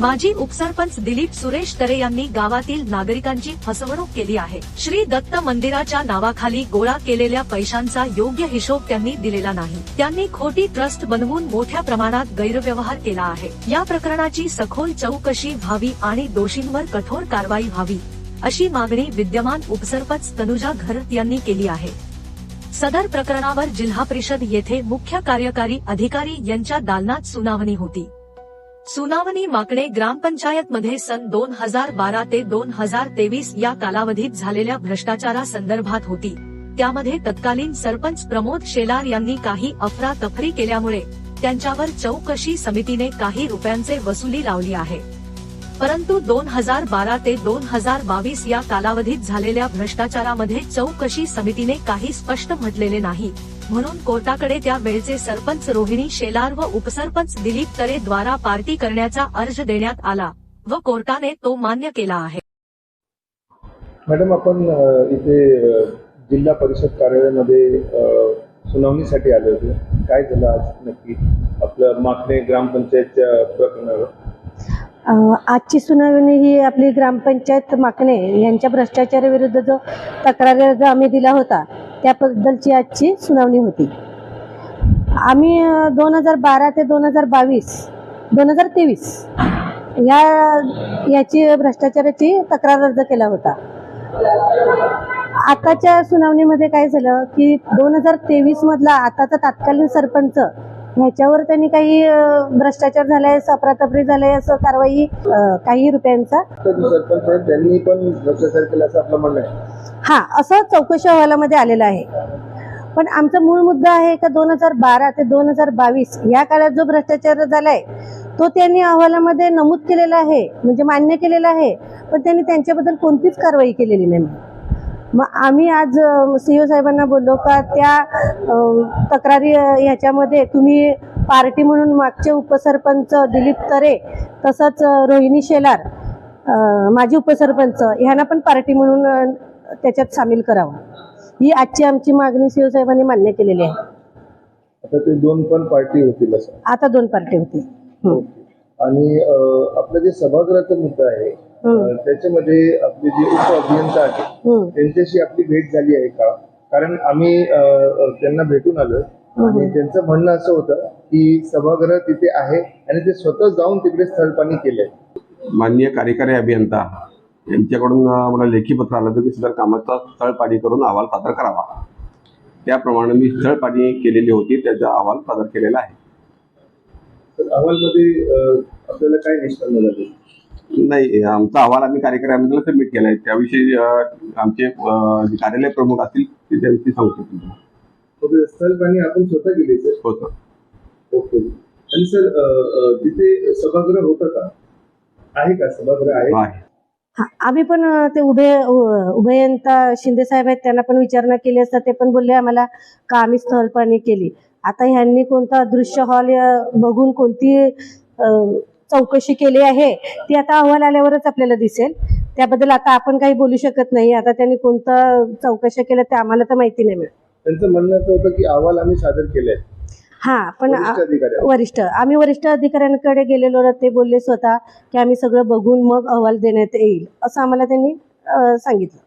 माजी उपसरपंच दिलीप सुरेश तरे यांनी गावातील नागरिकांची फसवणूक केली आहे. श्री दत्त मंदिराच्या नावाखाली गोळा केलेल्या पैशांचा योग्य हिशोब त्यांनी दिलेला नाही. त्यांनी खोटी ट्रस्ट बनवून मोठ्या प्रमाणात गैरव्यवहार केला आहे. या प्रकरणाची सखोल चौकशी व्हावी आणि दोषींवर कठोर कारवाई व्हावी अशी मागणी विद्यमान उपसरपंच तनुजा घरत यांनी केली आहे. सदर प्रकरणावर जिल्हा परिषद येथे मुख्य कार्यकारी अधिकारी यांच्या दालनात सुनावणी होती. सुनावणी माकडे ग्रामपंचायत मध्ये सन दोन हजार बारा ते दोन हजार तेवीस या कालावधीत झालेल्या भ्रष्टाचारासंदर्भात होती. त्यामध्ये तत्कालीन सरपंच प्रमोद शेलार यांनी काही अफरातफरी केल्यामुळे त्यांच्यावर चौकशी समितीने काही रुपयांचे वसुली लावली आहे. परंतु दोन हजार बारा ते दोन हजार बावीस या कालावधीत झालेल्या भ्रष्टाचारामध्ये चौकशी समितीने काही स्पष्ट म्हटलेले नाही. म्हणून कोर्टाकडे त्या वेळचे सरपंच रोहिणी शेलार व उपसरपंच दिलीप तरे द्वारा पार्टी करण्याचा अर्ज देण्यात आला व कोर्टाने तो मान्य केला आहे. मॅडम आपण इथे जिल्हा परिषद कार्यालयामध्ये सुनावणीसाठी आले होते. काय झालं आज नक्की? आपलं माखणे ग्रामपंचायतच्या प्रकरणावर. आजची सुनावणी ही आपली ग्रामपंचायत माकणे यांच्या भ्रष्टाचाराविरुद्ध जो तक्रार अर्ज आम्ही दिला होता त्याबद्दलची आजची सुनावणी होती. आम्ही दोन हजार बारा ते दोन हजार बावीस दोन हजार तेवीस या याची भ्रष्टाचाराची तक्रार अर्ज केला होता. आताच्या सुनावणीमध्ये काय झालं की दोन हजार तेवीसमधला आताचा तात्कालीन सरपंच ह्याच्यावर त्यांनी काही भ्रष्टाचार झालाय अफरातफरी झालाय असं कारवाई काही रुपयांचा. त्यांनी पण भ्रष्टाचार केला असं आपलं म्हणणं आहे. हा असं चौकशी अहवालामध्ये आलेलं आहे. पण आमचा मूळ मुद्दा आहे का दोन हजार बारा ते दोन हजार बावीस या काळात जो भ्रष्टाचार झालाय तो त्यांनी अहवालामध्ये नमूद केलेला आहे म्हणजे मान्य केलेला आहे पण त्यांनी त्यांच्याबद्दल कोणतीच कारवाई केलेली नाही. मग आम्ही आज सीओ साहेबांना बोललो का त्या तक्रारी ह्याच्यामध्ये तुम्ही पार्टी म्हणून मागचे उपसरपंच दिलीप तरे तसंच रोहिणी शेलार माजी उपसरपंच ह्यांना पण पार्टी म्हणून त्याच्यात सामील करावं ही आजची आमची मागणी सीओ साहेबांनी मान्य केलेली आहे आता ते दोन पण पार्टी होतील असं आता दोन पार्टी होती हं. आणि आपलं जे सभागृहाचा मुद्दा आहे. त्याच्यामध्ये आपले जे उप अभियंता आहेत हं. त्यांच्याशी आपली भेट झाली आहे का? कारण आम्ही त्यांना भेटून आलो आणि त्यांचं म्हणणं असं होतं की सभागृह तिथे आहे आणि ते स्वतः जाऊन तिकडे स्थळपाणी केलंय. माननीय कार्यकारी अभियंता यांच्याकडून मला लेखी पत्र आलं होतं की सदर कामाचा स्थळपाणी करून अहवाल सादर करावा. त्याप्रमाणे मी स्थळपाणी केलेली होती त्याचा अहवाल सादर केलेला आहे. तर अहवालमध्ये आपल्याला काय निष्पन्न झालं? नाही आमचा अहवाल आम्ही कार्यकारी अभियंत्याला सबमिट केला आहे त्याविषयी आमचे कार्यालय प्रमुख असतील ते त्याविषयी सांगतो तुम्हाला ओके स्थळपाणी आपण स्वतः केले सर? हो सर. ओके. आणि सर तिथे सभागृह होतं का? आहे का? सभागृह आहे? हा, आम्ही पण ते उभे उभयंता शिंदे साहेब आहेत त्यांना पण विचारणा केली असता ते पण बोलले आम्हाला का आम्ही स्थळपाणी केली? आता ह्यांनी कोणता दृश्य हॉल बघून कोणती चौकशी केली आहे. ती आता अहवाल आल्यावरच आपल्याला दिसेल. त्याबद्दल आता आपण काही बोलू शकत नाही. आता त्यांनी कोणतं चौकशा केल्या ते आम्हाला तर माहिती नाही मिळत. त्यांचं म्हणणं असं होतं की अहवाल आम्ही सादर केलाय हा पण वरिष्ठ आम्ही वरिष्ठ अधिकाऱ्यांकडे गेलेलो ना, ते बोलले स्वतः की आम्ही सगळं बघून मग अहवाल देण्यात येईल असं आम्हाला त्यांनी सांगितलं.